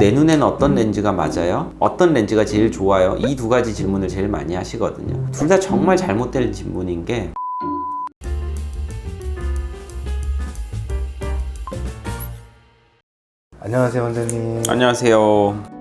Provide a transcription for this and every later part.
내 눈에는 어떤 렌즈가 맞아요? 어떤 렌즈가 제일 좋아요? 이 두 가지 질문을 제일 많이 하시거든요. 둘 다 정말 잘못된 질문인 게 안녕하세요 원장님 안녕하세요.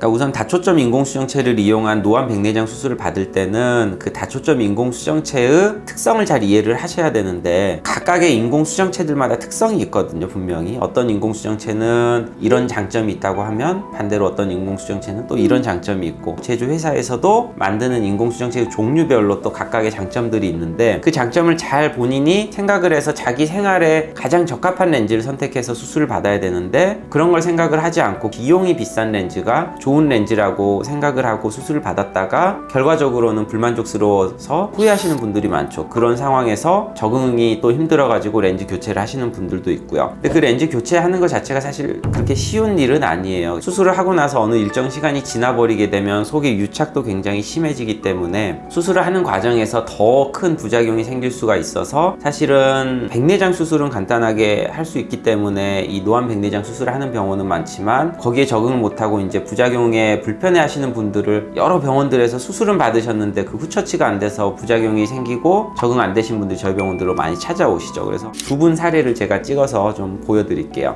그러니까 우선 다초점 인공수정체를 이용한 노안 백내장 수술을 받을 때는 그 다초점 인공수정체의 특성을 잘 이해를 하셔야 되는데 각각의 인공수정체들마다 특성이 있거든요 분명히. 어떤 인공수정체는 이런 장점이 있다고 하면 반대로 어떤 인공수정체는 또 이런 장점이 있고 제조 회사에서도 만드는 인공수정체의 종류별로 또 각각의 장점들이 있는데 그 장점을 잘 본인이 생각을 해서 자기 생활에 가장 적합한 렌즈를 선택해서 수술을 받아야 되는데 그런 걸 생각을 하지 않고 비용이 비싼 렌즈가 좋은 렌즈라고 생각을 하고 수술을 받았다가 결과적으로는 불만족스러워서 후회하시는 분들이 많죠. 그런 상황에서 적응이 또 힘들어가지고 렌즈 교체를 하시는 분들도 있고요. 근데 그 렌즈 교체하는 것 자체가 사실 그렇게 쉬운 일은 아니에요. 수술을 하고 나서 어느 일정 시간이 지나버리게 되면 속의 유착도 굉장히 심해지기 때문에 수술을 하는 과정에서 더 큰 부작용이 생길 수가 있어서 사실은 백내장 수술은 간단하게 할 수 있기 때문에 이 노안 백내장 수술을 하는 병원은 많지만 거기에 적응을 못하고 이제 부작용 에 불편해 하시는 분들을 여러 병원들에서 수술은 받으셨는데 그 후처치가 안 돼서 부작용이 생기고 적응 안 되신 분들이 저희 병원들로 많이 찾아오시죠. 그래서 두 분 사례를 제가 찍어서 좀 보여드릴게요.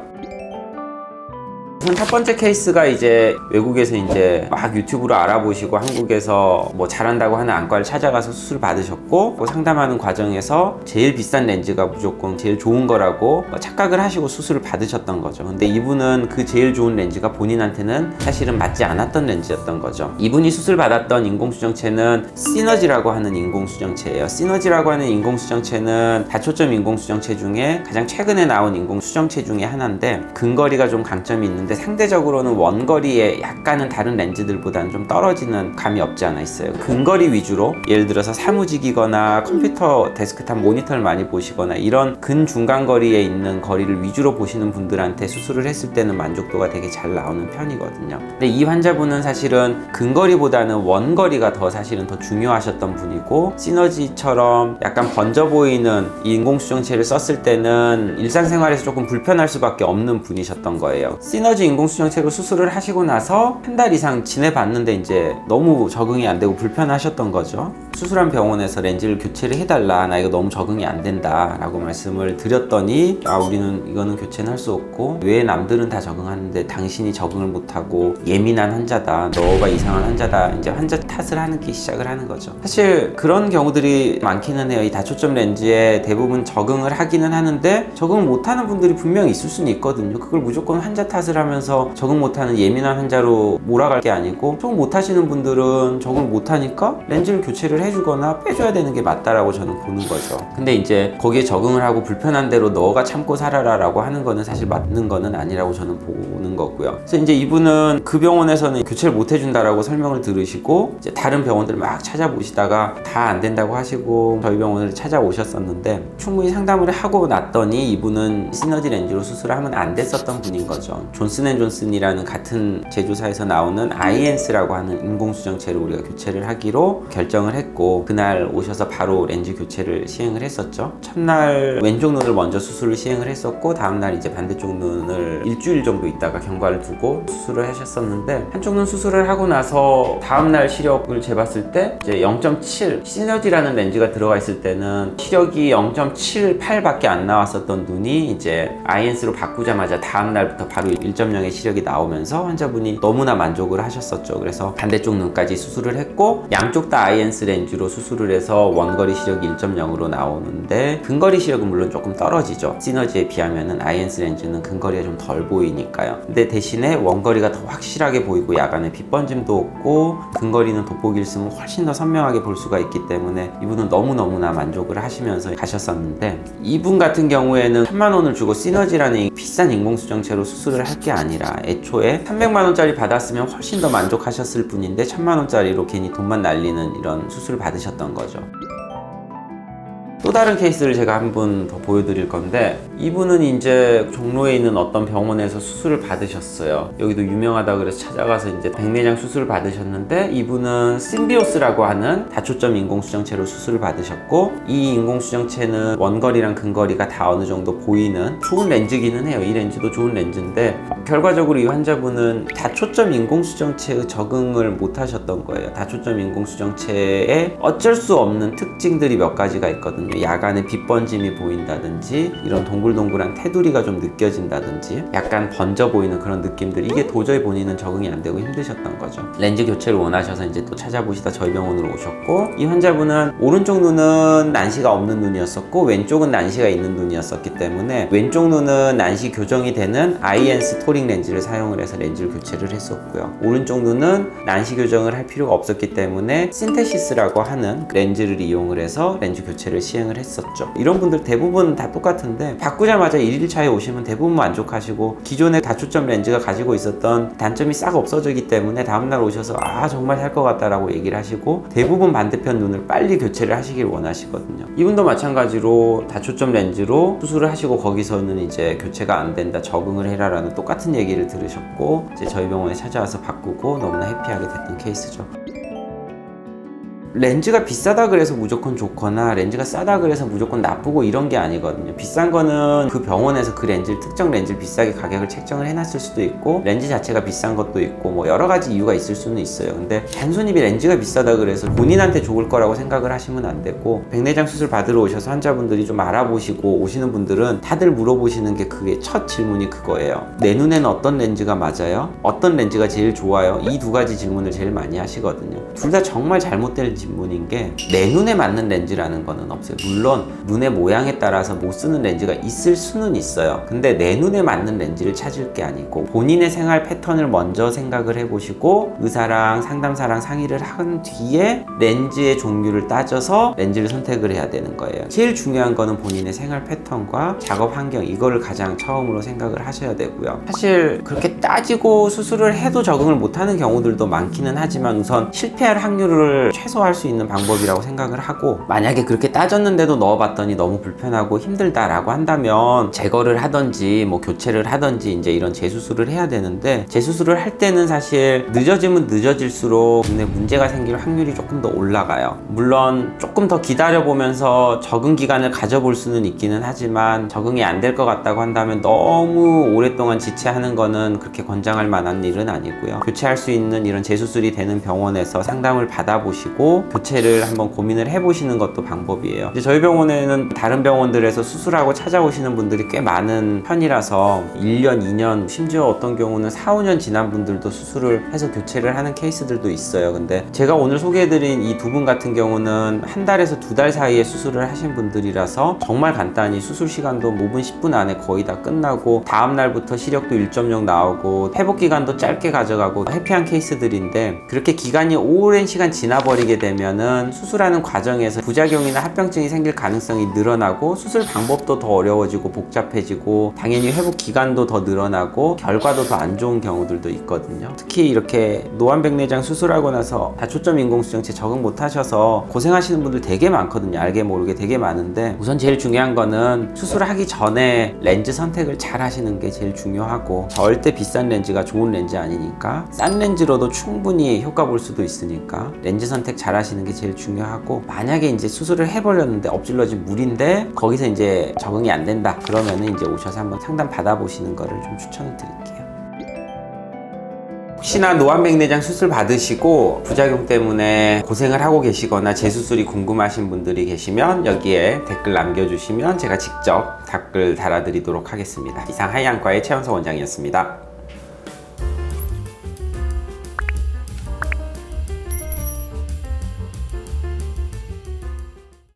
우선 첫 번째 케이스가 이제 외국에서 이제 막 유튜브로 알아보시고 한국에서 뭐 잘한다고 하는 안과를 찾아가서 수술 받으셨고 그 상담하는 과정에서 제일 비싼 렌즈가 무조건 제일 좋은 거라고 착각을 하시고 수술을 받으셨던 거죠. 근데 이분은 그 제일 좋은 렌즈가 본인한테는 사실은 맞지 않았던 렌즈였던 거죠. 이분이 수술 받았던 인공수정체는 시너지라고 하는 인공수정체예요. 시너지라고 하는 인공수정체는 다초점 인공수정체 중에 가장 최근에 나온 인공수정체 중에 하나인데 근거리가 좀 강점이 있는데 상대적으로는 원거리에 약간은 다른 렌즈들보다는 좀 떨어지는 감이 없지 않아 있어요. 근거리 위주로 예를 들어서 사무직이거나 컴퓨터 데스크탑 모니터를 많이 보시거나 이런 근중간 거리에 있는 거리를 위주로 보시는 분들한테 수술을 했을 때는 만족도가 되게 잘 나오는 편이거든요. 근데 이 환자분은 사실은 근거리보다는 원거리가 더 사실은 더 중요하셨던 분이고 시너지처럼 약간 번져 보이는 이 인공수정체를 썼을 때는 일상생활에서 조금 불편할 수밖에 없는 분이셨던 거예요. 시너지 인공수정체로 수술을 하시고 나서 한 달 이상 지내봤는데 이제 너무 적응이 안 되고 불편하셨던 거죠. 수술한 병원에서 렌즈를 교체를 해달라. 나 이거 너무 적응이 안 된다. 라고 말씀을 드렸더니, 아, 우리는 이거는 교체는 할 수 없고, 왜 남들은 다 적응하는데 당신이 적응을 못하고 예민한 환자다. 너가 이상한 환자다. 이제 환자 탓을 하는 게 시작을 하는 거죠. 사실 그런 경우들이 많기는 해요. 이 다초점 렌즈에 대부분 적응을 하기는 하는데, 적응을 못하는 분들이 분명히 있을 수는 있거든요. 그걸 무조건 환자 탓을 하면 서 적응 못하는 예민한 환자로 몰아갈 게 아니고, 적응 못하시는 분들은 적응 못하니까 렌즈를 교체를 해주거나 빼줘야 되는 게 맞다라고 저는 보는 거죠. 근데 이제 거기에 적응을 하고 불편한 대로 너가 참고 살아라라고 하는 거는 사실 맞는 거는 아니라고 저는 보는 거고요. 그래서 이제 이분은 그 병원에서는 교체를 못 해준다라고 설명을 들으시고 이제 다른 병원들 막 찾아보시다가 다 안 된다고 하시고 저희 병원을 찾아오셨었는데 충분히 상담을 하고 났더니 이분은 시너지 렌즈로 수술을 하면 안 됐었던 분인 거죠. 존슨 앤존슨이라는 같은 제조사에서 나오는 아이엔스라고 하는 인공수정체를 우리가 교체를 하기로 결정을 했고 그날 오셔서 바로 렌즈 교체를 시행을 했었죠. 첫날 왼쪽 눈을 먼저 수술을 시행을 했었고 다음날 이제 반대쪽 눈을 일주일 정도 있다가 경과를 두고 수술을 하셨었는데 한쪽 눈 수술을 하고 나서 다음날 시력을 재봤을 때 이제 0.7 시너지라는 렌즈가 들어가 있을 때는 시력이 0.78밖에 안 나왔었던 눈이 이제 아이엔스로 바꾸자마자 다음날부터 바로 1.0의 시력이 나오면서 환자분이 너무나 만족을 하셨었죠. 그래서 반대쪽 눈까지 수술을 했고 양쪽 다 아이엔스 렌즈로 수술을 해서 원거리 시력이 1.0으로 나오는데 근거리 시력은 물론 조금 떨어지죠. 시너지에 비하면은 아이엔스 렌즈는 근거리가 좀 덜 보이니까요. 근데 대신에 원거리가 더 확실하게 보이고 야간에 빛 번짐도 없고 근거리는 돋보기 일승은 훨씬 더 선명하게 볼 수가 있기 때문에 이분은 너무너무나 만족을 하시면서 가셨었는데 이분 같은 경우에는 3만 원을 주고 시너지라는 비싼 인공수정체로 수술을 할 게 아니라 애초에 300만 원짜리 받았으면 훨씬 더 만족하셨을 뿐인데 1000만 원짜리로 괜히 돈만 날리는 이런 수술을 받으셨던 거죠. 또 다른 케이스를 제가 한 분 더 보여드릴 건데 이분은 이제 종로에 있는 어떤 병원에서 수술을 받으셨어요. 여기도 유명하다 그래서 찾아가서 이제 백내장 수술을 받으셨는데 이분은 심비오스라고 하는 다초점 인공수정체로 수술을 받으셨고 이 인공수정체는 원거리랑 근거리가 다 어느 정도 보이는 좋은 렌즈기는 해요. 이 렌즈도 좋은 렌즈인데 결과적으로 이 환자분은 다초점 인공수정체의 적응을 못 하셨던 거예요. 다초점 인공수정체에 어쩔 수 없는 특징들이 몇 가지가 있거든요. 야간에 빛 번짐이 보인다든지 이런 동글동글한 테두리가 좀 느껴진다든지 약간 번져 보이는 그런 느낌들 이게 도저히 본인은 적응이 안 되고 힘드셨던 거죠. 렌즈 교체를 원하셔서 이제 또 찾아보시다 저희 병원으로 오셨고 이 환자분은 오른쪽 눈은 난시가 없는 눈이었었고 왼쪽은 난시가 있는 눈이었었기 때문에 왼쪽 눈은 난시 교정이 되는 아이엔스 토링 렌즈를 사용을 해서 렌즈를 교체를 했었고요. 오른쪽 눈은 난시 교정을 할 필요가 없었기 때문에 신테시스라고 하는 렌즈를 이용을 해서 렌즈 교체를 시행 을 했었죠. 이런 분들 대부분 다 똑같은데 바꾸자마자 1일차에 오시면 대부분 만족하시고 기존의 다초점 렌즈가 가지고 있었던 단점이 싹 없어지기 때문에 다음날 오셔서 아 정말 살 것 같다라고 얘기를 하시고 대부분 반대편 눈을 빨리 교체를 하시길 원하시거든요. 이분도 마찬가지로 다초점 렌즈로 수술을 하시고 거기서는 이제 교체가 안 된다 적응을 해라라는 똑같은 얘기를 들으셨고 이제 저희 병원에 찾아와서 바꾸고 너무나 해피하게 됐던 케이스죠. 렌즈가 비싸다 그래서 무조건 좋거나 렌즈가 싸다 그래서 무조건 나쁘고 이런 게 아니거든요. 비싼 거는 그 병원에서 그 렌즈를 특정 렌즈를 비싸게 가격을 책정을 해놨을 수도 있고 렌즈 자체가 비싼 것도 있고 뭐 여러 가지 이유가 있을 수는 있어요. 근데 단순히 렌즈가 비싸다 그래서 본인한테 좋을 거라고 생각을 하시면 안 되고 백내장 수술 받으러 오셔서 환자분들이 좀 알아보시고 오시는 분들은 다들 물어보시는 게 그게 첫 질문이 그거예요. 내 눈에는 어떤 렌즈가 맞아요? 어떤 렌즈가 제일 좋아요? 이 두 가지 질문을 제일 많이 하시거든요. 둘 다 정말 잘못된 질문인 게 내 눈에 맞는 렌즈라는 거는 없어요. 물론 눈의 모양에 따라서 못 쓰는 렌즈가 있을 수는 있어요. 근데 내 눈에 맞는 렌즈를 찾을 게 아니고 본인의 생활 패턴을 먼저 생각을 해보시고 의사랑 상담사랑 상의를 한 뒤에 렌즈의 종류를 따져서 렌즈를 선택을 해야 되는 거예요. 제일 중요한 거는 본인의 생활 패턴과 작업 환경 이거를 가장 처음으로 생각을 하셔야 되고요. 사실 그렇게 따지고 수술을 해도 적응을 못하는 경우들도 많기는 하지만 우선 실패할 확률을 최소화할 수 있는 방법이라고 생각을 하고 만약에 그렇게 따졌는데도 넣어봤더니 너무 불편하고 힘들다라고 한다면 제거를 하던지 뭐 교체를 하던지 이제 이런 재수술을 해야 되는데 재수술을 할 때는 사실 늦어지면 늦어질수록 눈에 문제가 생길 확률이 조금 더 올라가요. 물론 조금 더 기다려 보면서 적응 기간을 가져볼 수는 있기는 하지만 적응이 안 될 것 같다고 한다면 너무 오랫동안 지체하는 거는 그렇게 권장할 만한 일은 아니고요. 교체할 수 있는 이런 재수술이 되는 병원에서 상담을 받아보시고 교체를 한번 고민을 해보시는 것도 방법이에요. 저희 병원에는 다른 병원들에서 수술하고 찾아오시는 분들이 꽤 많은 편이라서 1년, 2년, 심지어 어떤 경우는 4, 5년 지난 분들도 수술을 해서 교체를 하는 케이스들도 있어요. 근데 제가 오늘 소개해드린 이 두 분 같은 경우는 한 달에서 두 달 사이에 수술을 하신 분들이라서 정말 간단히 수술 시간도 5분, 10분 안에 거의 다 끝나고 다음 날부터 시력도 1.0 나오고 회복 기간도 짧게 가져가고 해피한 케이스들인데 그렇게 기간이 오랜 시간 지나버리게 되면은 수술하는 과정에서 부작용이나 합병증이 생길 가능성이 늘어나고 수술 방법도 더 어려워지고 복잡해지고 당연히 회복 기간도 더 늘어나고 결과도 더 안 좋은 경우들도 있거든요. 특히 이렇게 노안백내장 수술하고 나서 다초점 인공수정체 적응 못 하셔서 고생하시는 분들 되게 많거든요. 알게 모르게 되게 많은데 우선 제일 중요한 거는 수술하기 전에 렌즈 선택을 잘 하시는 게 제일 중요하고 절대 비싼 렌즈가 좋은 렌즈 아니니까 싼 렌즈로도 충분히 효과 볼 수도 있으니까 렌즈 선택 잘 하시는 게 제일 중요하고 만약에 이제 수술을 해버렸는데 엎질러진 물인데 거기서 이제 적응이 안 된다 그러면은 이제 오셔서 한번 상담 받아보시는 거를 좀 추천을 드릴게요. 혹시나 노안백내장 수술 받으시고 부작용 때문에 고생을 하고 계시거나 재수술이 궁금하신 분들이 계시면 여기에 댓글 남겨주시면 제가 직접 댓글 달아드리도록 하겠습니다. 이상 하이안과의 최원석 원장이었습니다.